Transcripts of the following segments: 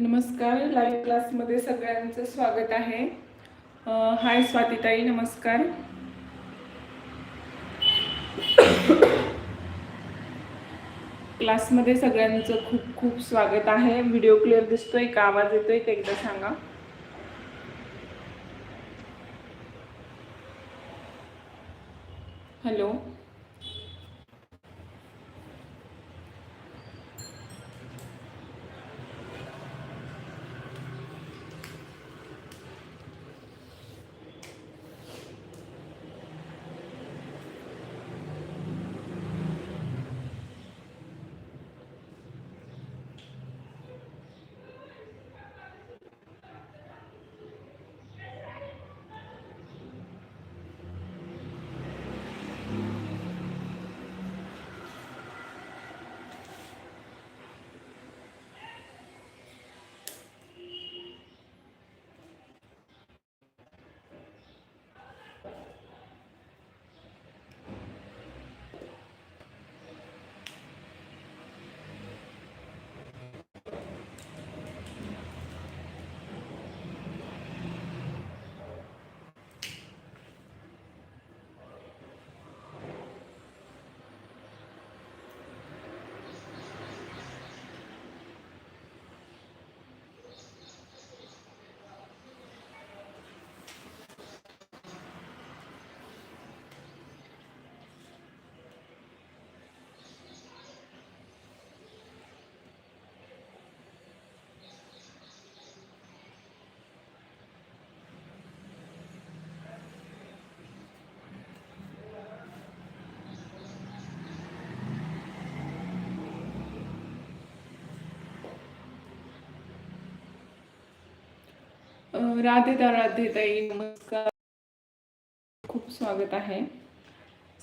नमस्कार लाईव्ह क्लासमध्ये सगळ्यांचं स्वागत आहे. हाय स्वातीताई नमस्कार. क्लासमध्ये सगळ्यांचं खूप खूप स्वागत आहे. व्हिडिओ क्लिअर दिसतोय का? आवाज येतोय ते एकदा सांगा. हॅलो राधेता राधेताई नमस्कार। खूप स्वागत आहे.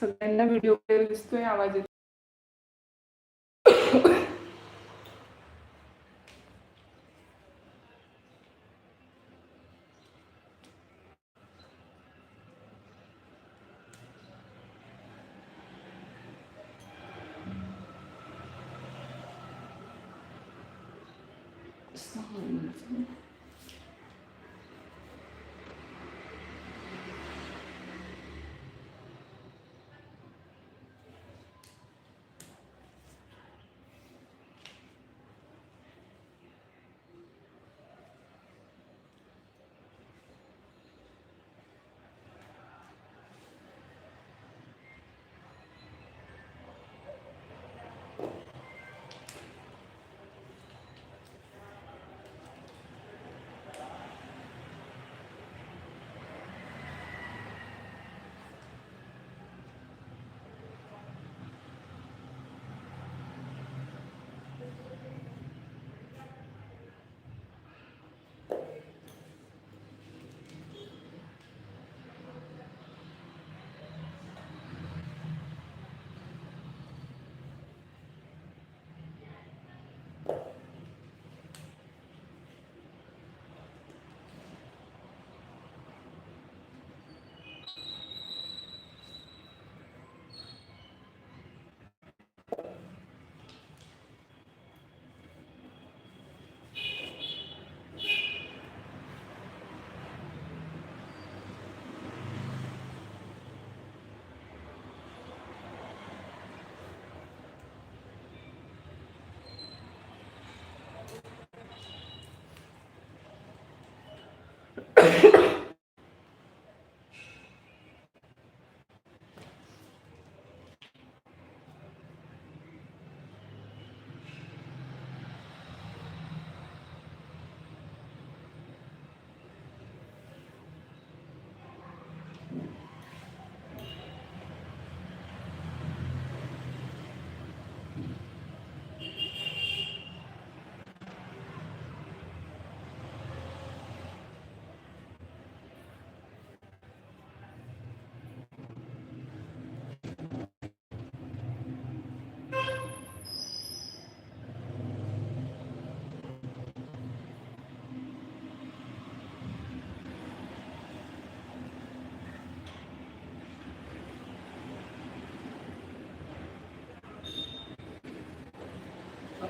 सगळ्यांना व्हिडिओ दिसतोय आवाज़ येतो Thank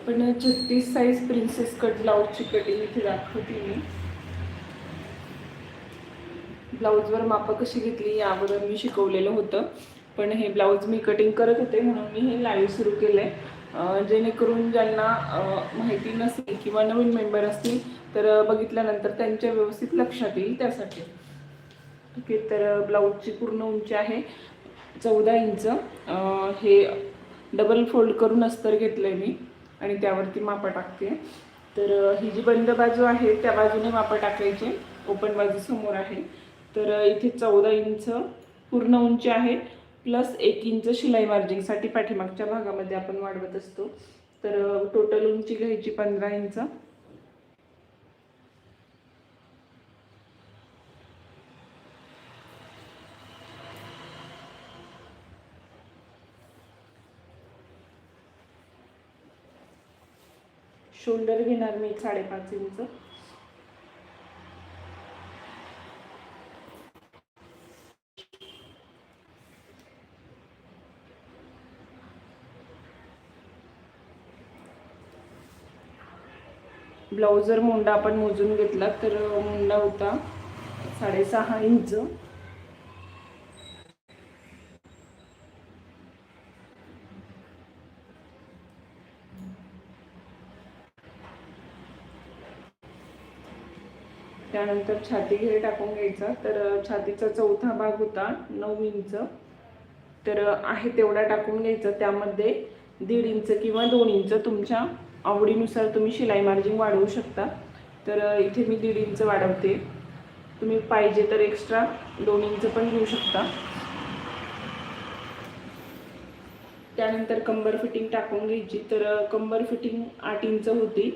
पण छत्तीस साईज प्रिन्सेस कट ब्लाऊजची कटिंग इथे दाखवते मी. ब्लाऊजवर मापं कशी घेतली याबद्दल मी शिकवलेलं होतं. पण हे ब्लाऊज मी कटिंग करत होते म्हणून मी हे लाईव्ह सुरू केलं आहे जेणेकरून ज्यांना माहिती नसेल किंवा नवीन मेंबर असतील तर बघितल्यानंतर त्यांच्या व्यवस्थित लक्षात येईल त्यासाठी. ठीक आहे तर ब्लाऊजची पूर्ण उंची आहे चौदा इंच. हे डबल फोल्ड करून अस्तर घेतलं आहे मी. आणि त्यावरती मापं टाकते. तर ही जी बंद बाजू आहे त्या बाजूने मापं टाकायचे. ओपन बाजू समोर आहे. तर इथे चौदा इंच पूर्ण उंची आहे. प्लस एक इंच शिलाई मार्जिंगसाठी पाठीमागच्या भागामध्ये आपण वाढवत असतो. तर टोटल उंची घ्यायची पंधरा इंच. शोल्डर घेणार मी साडेपाच इंच. ब्लाऊज जर मुंडा आपण मोजून घेतला तर मुंडा होता साडेसहा इंच. त्यानंतर छाती घेर टाकून घ्यायचा. तर छातीचा चौथा भाग होता नऊ इंच. तर आहे तेवढा टाकून घ्यायचा. त्यामध्ये दीड इंच किंवा दोन इंच तुमच्या आवडीनुसार तुम्ही शिलाई मार्जिन वाढवू शकता. तर इथे मी दीड इंच वाढवते. तुम्ही पाहिजे तर एक्स्ट्रा दोन इंच पण घेऊ शकता. त्यानंतर कंबर फिटिंग टाकून घ्यायची. तर कंबर फिटिंग आठ इंच होती.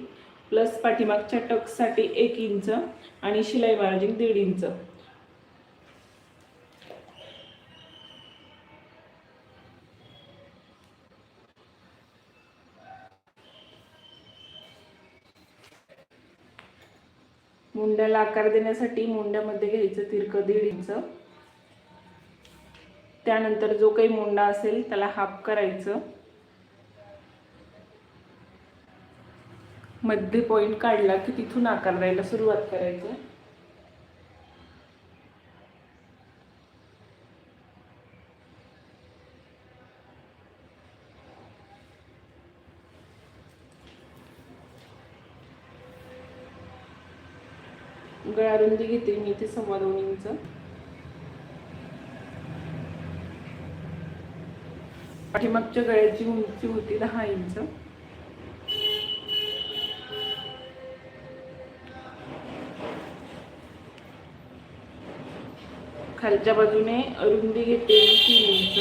प्लस पाठीमागच्या टक्ससाठी एक इंच आणि शिलाई मार्जिन दीड इंच. मुंड्याला आकार देण्यासाठी मुंड्यामध्ये घ्यायचं तिरकं दीड इंच. त्यानंतर जो काही मुंडा असेल त्याला हाफ करायचं. मध्य पॉइंट काढला की तिथून आकार द्यायला सुरुवात करायचं. गळा रुंदी घेते मी इथे सव्वा दोन इंच पाठीमागच्या गळ्याची उंची होती दहा इंच. खालच्या बाजूने रुंदी घेते तीन इंच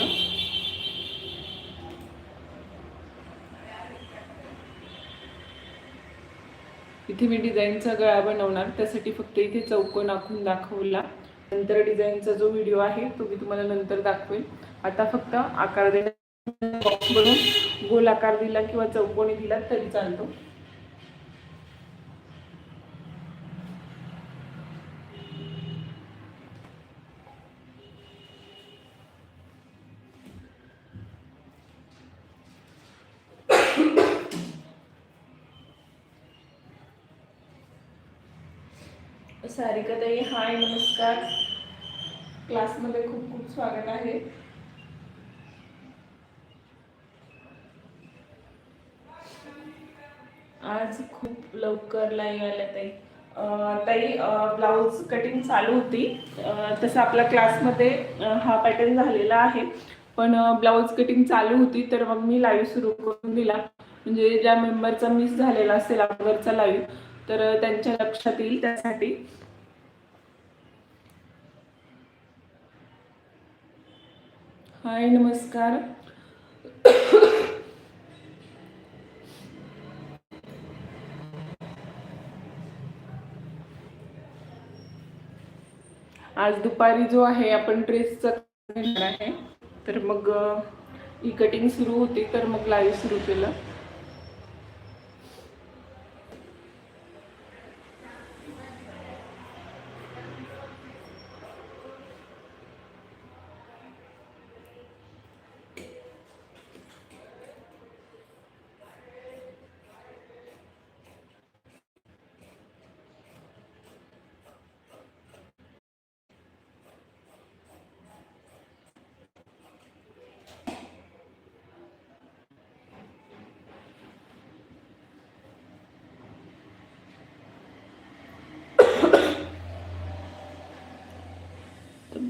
इथे मी डिझाईनचा गळा बनवणार त्यासाठी फक्त इथे चौकोन आखून दाखवला. नंतर डिझाईनचा जो व्हिडिओ आहे तो मी तुम्हाला नंतर दाखवेल आता फक्त आकार देण्या बॉक्स बनवून गोल आकार दिला किंवा चौकोनी दिला तरी चालतो. सारिकाताई हाय नमस्कार. क्लासमध्ये खूप खूप स्वागत आहे. आज खूप लवकर लाईव्ह आल्या ताई. ताई ब्लाऊज कटिंग चालू होती. तसं आपल्या क्लासमध्ये हा पॅटर्न झालेला आहे. पण ब्लाऊज कटिंग चालू होती तर मग मी लाईव्ह सुरू करून दिला. म्हणजे ज्या मेंबरचा मिस झालेला असेल अगोदरचा लाईव्ह तर त्यांच्या लक्षात येईल त्यासाठी. हाय नमस्कार. आज दुपारी जो आहे आपण ड्रेसचा घेणार आहे. तर मग ही कटिंग सुरू होती तर मग लाईव्ह सुरू केलं.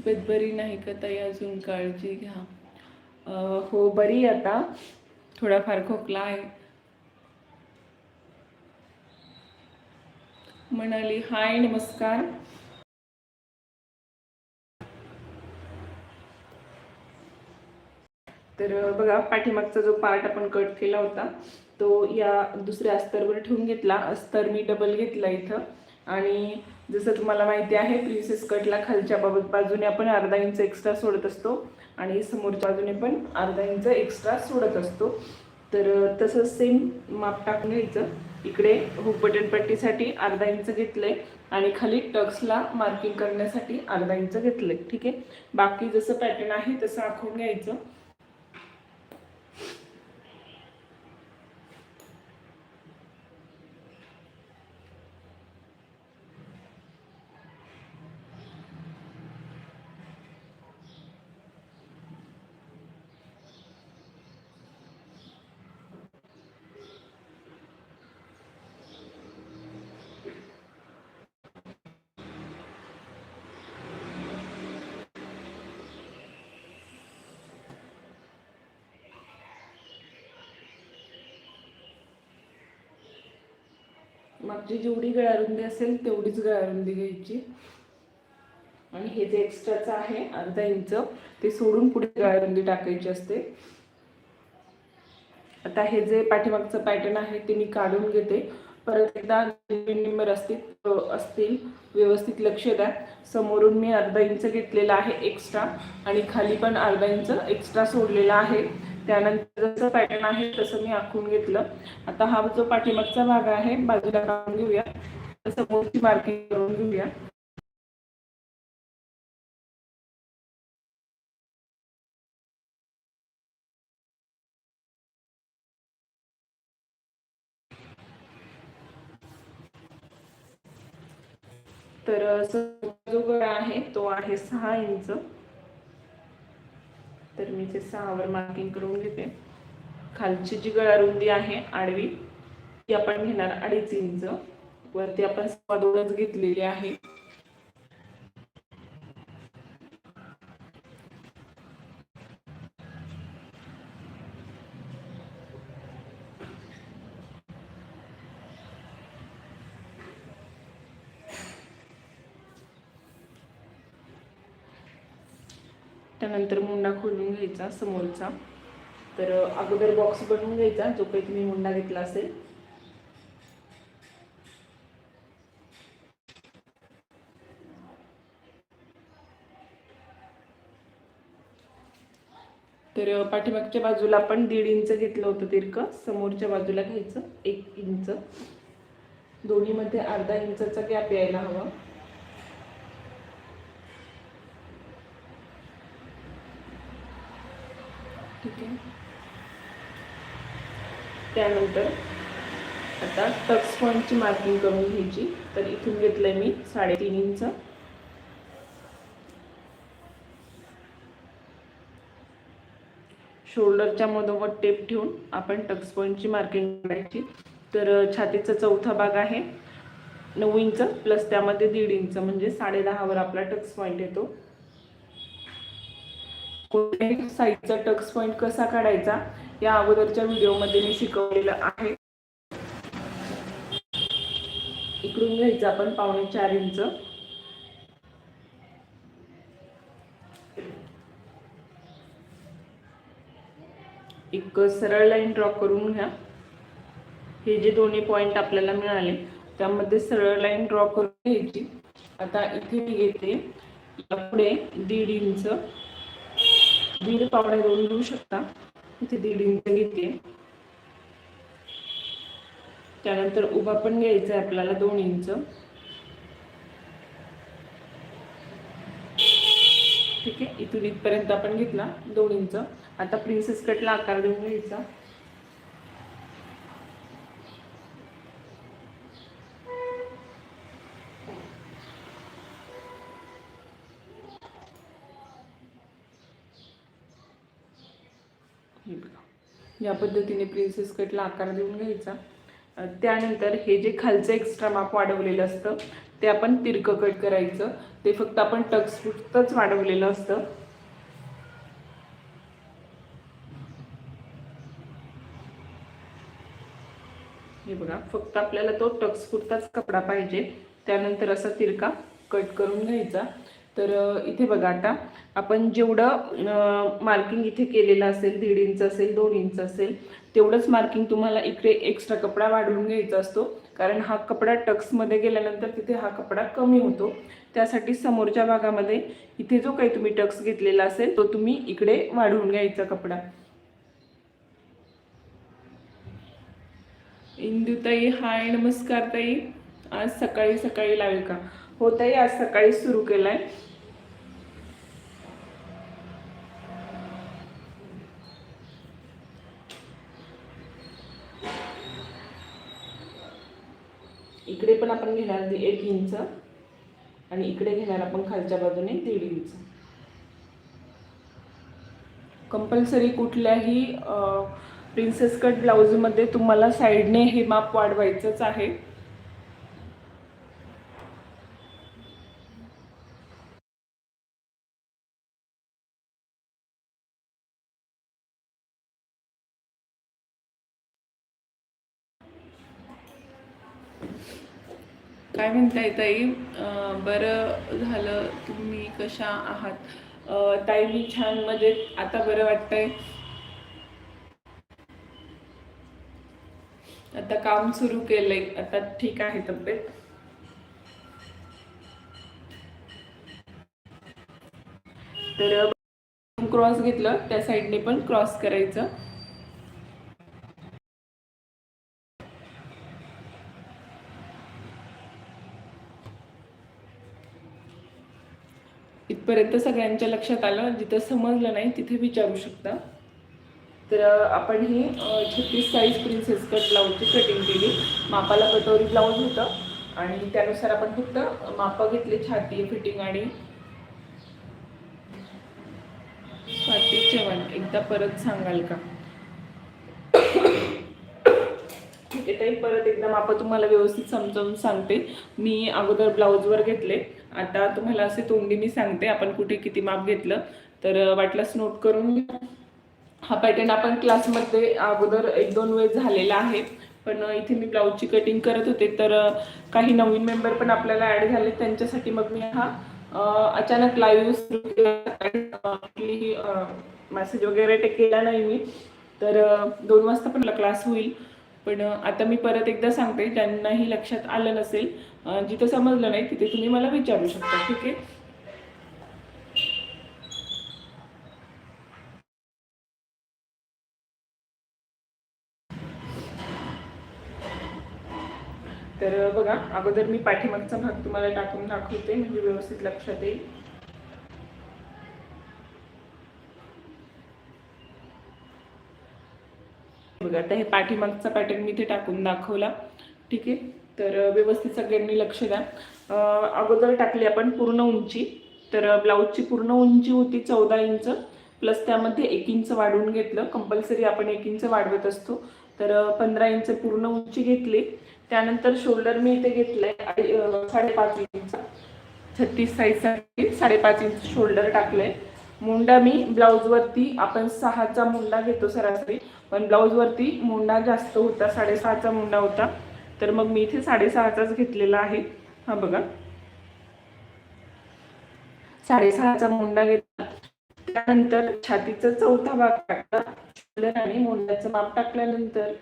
तब्येत बरी नाही का ताई? अजून काळजी घ्या. हो बरी आता. थोडाफार खोकला आहे. म्हणाली हाय नमस्कार. तर बघा पाठीमागचा जो पार्ट आपण कट केला होता तो या दुसऱ्या अस्तरवर ठेवून घेतला. अस्तर मी डबल घेतला इथं. आणि जसं तुम्हाला माहिती आहे प्रिन्सेस कटला खालच्या बाबत बाजूने आपण अर्धा इंच एक्स्ट्रा सोडत असतो आणि समोरच्या बाजूने पण अर्धा इंच एक्स्ट्रा सोडत असतो. तर तसंच सेम माप टाकून घ्यायचं. इकडे हुक बटन पट्टीसाठी अर्धा इंच घेतलंय आणि खाली टक्सला मार्किंग करण्यासाठी अर्धा इंच घेतलंय. ठीक आहे? बाकी जसं पॅटर्न आहे तसं आखून घ्यायचं. मागची जेवढी गळारुंदी असेल तेवढीच गळारुंदी घ्यायची. आणि हे जे एक्स्ट्राचं आहे अर्धा इंच ते सोडून पुढे गळारुंदी टाकायची असते. आता हे जे पाठीमागचं पॅटर्न आहे ते मी काढून घेते. परत एकदा नंबर असतील असतील व्यवस्थित लक्ष द्या. समोरून मी अर्धा इंच घेतलेला आहे एक्स्ट्रा आणि खाली पण अर्धा इंच एक्स्ट्रा सोडलेला आहे. त्यानंतर जसं पॅटर्न आहे तसं मी आखून घेतलं. आता हा जो पाठीमागचा भाग आहे बाजूला काढून घेऊया. समोरची मार्किंग करून घेऊया. तर जो गळा आहे तो आहे सहा इंच. तर मी ते सहावर मार्किंग करून घेते. खालची जी गळा रुंदी आहे आडवी ती आपण घेणार अडीच इंच. वरती आपण सव्वा घेतलेली आहे. त्यानंतर घ्यायचा समोरचा. तर अगोदर बॉक्स बनवून घ्यायचा जो काही तुम्ही मुंडा घेतला असेल. तर पाठीमागच्या बाजूला आपण दीड इंच घेतलं होतं दीर्घ. समोरच्या बाजूला घ्यायचं एक इंच. दोन्हीमध्ये अर्धा इंचा गॅप यायला हवा ठीक आहे त्यानंतर आता टक्स पॉईंटची मार्किंग करून घ्यायची. तर इथून घेतलंय मी साडेतीन इंच. शोल्डरच्या मधोमध टेप ठेवून आपण टक्स पॉईंटची मार्किंग करायची. तर छातीचा चौथा भाग आहे नऊ इंच प्लस त्यामध्ये दीड इंच म्हणजे साडे दहावर आपला टक्स पॉईंट येतो. कोणत्याही साईजचा टक्स पॉईंट कसा काढायचा? या अगोदरच्या व्हिडिओमध्ये मी शिकवलेलं आहे. इकडून घ्यायचं आपण पावणे चार इंच. एक सरळ लाईन ड्रॉ करून घ्या. हे जे दोन्ही पॉईंट आपल्याला मिळाले त्यामध्ये सरळ लाईन ड्रॉ करून घ्यायची. आता इथे मी घेते. पुढे दीड इंच. दीड पावणे दोन घेऊ शकता. इथे दीड इंच घेते. त्यानंतर उभा पण घ्यायचा आहे आपल्याला दोन इंच. ठीक आहे इथून इथपर्यंत आपण घेतला दोन इंच. आता प्रिन्सेस कटला आकार देऊन घ्यायचा हे बघा या पद्धतीने प्रिन्सेस कटला आकार देऊन घ्यायचा. त्यानंतर हे जे खालचं एक्स्ट्रा माप वाढवलेलं असतं ते आपण तिरकं कट करायचं. ते फक्त आपण टक्सफुटतच वाढवलेलं असतं. हे बघा फक्त आपल्याला तो टक्सफुटताच कपडा पाहिजे. त्यानंतर असा तिरका कट करून घ्यायचा. तर इथे बघा आता. आपण जेवढं मार्किंग इथे केलेलं असेल दीड इंच असेल दोन इंच असेल तेवढंच मार्किंग तुम्हाला इकडे एक्स्ट्रा कपडा वाढवून घ्यायचा असतो. कारण हा कपडा टक्समध्ये गेल्यानंतर तिथे हा कपडा कमी होतो. त्यासाठी समोरच्या भागामध्ये इथे जो काही तुम्ही टक्स घेतलेला असेल तो तुम्ही इकडे वाढवून घ्यायचा कपडा. इंदुताई हाय नमस्कार ताई. आज सकाळी सकाळी लावेल का? हो ताई आज सकाळी सुरू केलाय. इकडे पण आपण घेणार एक इंच आणि इकडे घेणार आपण खालच्या बाजूने दीड इंच. कंपल्सरी कुठल्याही प्रिन्सेस कट ब्लाऊजमध्ये तुम्हाला साईडने हे माप वाढवायचंच आहे. काय म्हणताय ताई? बरं झालं तुम्ही कशा आहात? ताई मी छान मजेत. आता बरं वाटतंय? आता काम सुरू केलंय. आता ठीक आहे तब्येत. तर क्रॉस घेतलं. त्या साईडने पण क्रॉस करायचं. जिथपर्यंत सगळ्यांच्या लक्षात आलं जिथं समजलं नाही तिथे विचारू शकता. तर आपण हे छत्तीस साईज प्रिन्सेस कट ब्लाऊजची कटिंग केली. मापाला कटोरी ब्लाऊज होतं. आणि त्यानुसार आपण फक्त मापं घेतले छाती फिटिंग आणि स्वाती चव्हाण एकदा परत सांगाल का? ठीक आहे ताई. परत एकदा मापं तुम्हाला व्यवस्थित समजावून सांगते. मी अगोदर ब्लाऊजवर घेतले. आता तुम्हाला असे तोंडी मी सांगते आपण कुठे किती माप घेतलं तर अ, वाटल्यास नोट करून हा पॅटर्न आपण क्लासमध्ये अगोदर एक दोन वेळेस झालेला आहे. पण इथे मी ब्लाऊजची कटिंग करत होते तर काही नवीन मेंबर पण आपल्याला ॲड झाले त्यांच्यासाठी मग मी हा अचानक लाईव्ह सुरू मेसेज वगैरे ते केला नाही मी. तर दोन वाजता पण क्लास होईल. पण आता मी परत एकदा सांगते त्यांनाही लक्षात आलं नसेल जिथं समजलं नाही तिथे तुम्ही मला विचारू शकता ठीक आहे? तर बघा अगोदर मी पाठीमागचा भाग तुम्हाला टाकून दाखवते म्हणजे व्यवस्थित लक्षात येईल. बघा आता हे पाठीमागचा पॅटर्न मी इथे टाकून दाखवला. ठीक आहे? तर व्यवस्थित सगळ्यांनी लक्ष द्या. अगोदर टाकली आपण पूर्ण उंची. तर ब्लाऊजची पूर्ण उंची होती चौदा इंच. प्लस त्यामध्ये एक इंच वाढवून घेतलं. कंपल्सरी आपण एक इंच वाढवत असतो. तर पंधरा इंच पूर्ण उंची घेतली. त्यानंतर शोल्डर मी इथे घेतलंय साडेपाच इंच. छत्तीस साईजसाठी साडेपाच इंच शोल्डर टाकलंय. मुंडा मी ब्लाऊजवरती आपण सहाचा मुंडा घेतो सरासरी पण ब्लाऊजवरती मुंडा जास्त होता साडेसहाचा मुंडा होता. तर मग मी इथे साडेसहाचाच घेतलेला आहे. हा बघा. साडेसहाचा मुंडा घेतला. त्यानंतर छातीचा चौथा भाग टाकला. शोल्डर आणि मुंड्याचं माप टाकल्यानंतर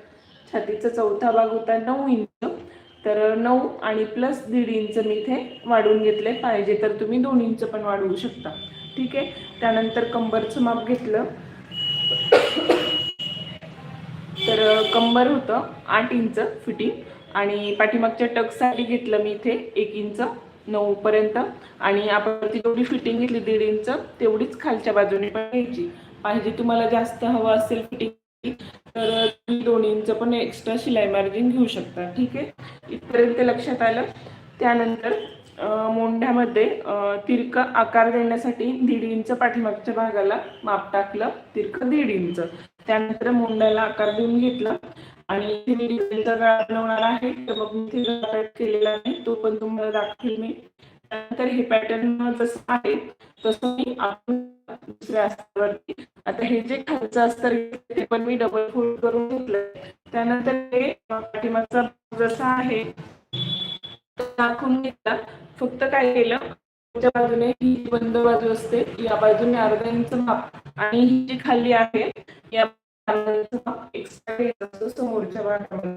छातीचा चौथा भाग होता नऊ इंच. तर नऊ आणि प्लस दीड इंच मी इथे वाढवून घेतले. पाहिजे तर तुम्ही दोन इंच पण वाढवू शकता. ठीक आहे. त्यानंतर कंबरचं माप घेतलं. तर कंबर होतं आठ इंच फिटिंग. आणि पाठीमागच्या टक्ससाठी घेतलं मी इथे एक इंच नऊपर्यंत आणि आपण ती जेवढी फिटिंग घेतली दीड इंच तेवढीच खालच्या बाजूने पण घ्यायची. पाहिजे तुम्हाला जास्त हवं असेल फिटिंग तर तुम्ही दोन इंच पण एक्स्ट्रा शिलाई मार्जिन घेऊ शकता. ठीक आहे? इथपर्यंत लक्षात आलं. त्यानंतर मोंढ्यामध्ये अं, आकार देण्यासाठी दीड इंच पाठीमागच्या भागाला माप टाकलं तिरकं दीड इंच. त्यानंतर मोंढ्याला आकार देऊन घेतला आणि गळा बनवणार आहे. तर मग मी केलेला नाही तो पण तुम्हाला दाखवेल मी. त्यानंतर हे पॅटर्न जसं आहे तसं मी आपण दुसऱ्या अस्तरावरती आता हे जे खालचं अस्तर ते पण मी डबल फोल्ड करून घेतलं त्यानंतर हे पाठीमागचा जसा आहे दाखवून घेतला. फक्त काय केलं बाजूने ही बंद बाजू असते या बाजूने अर्धा इंच माप आणि ही जी खाली आहे या माप एक्स्ट्रा घ्यायचं असतं समोरच्या भागामध्ये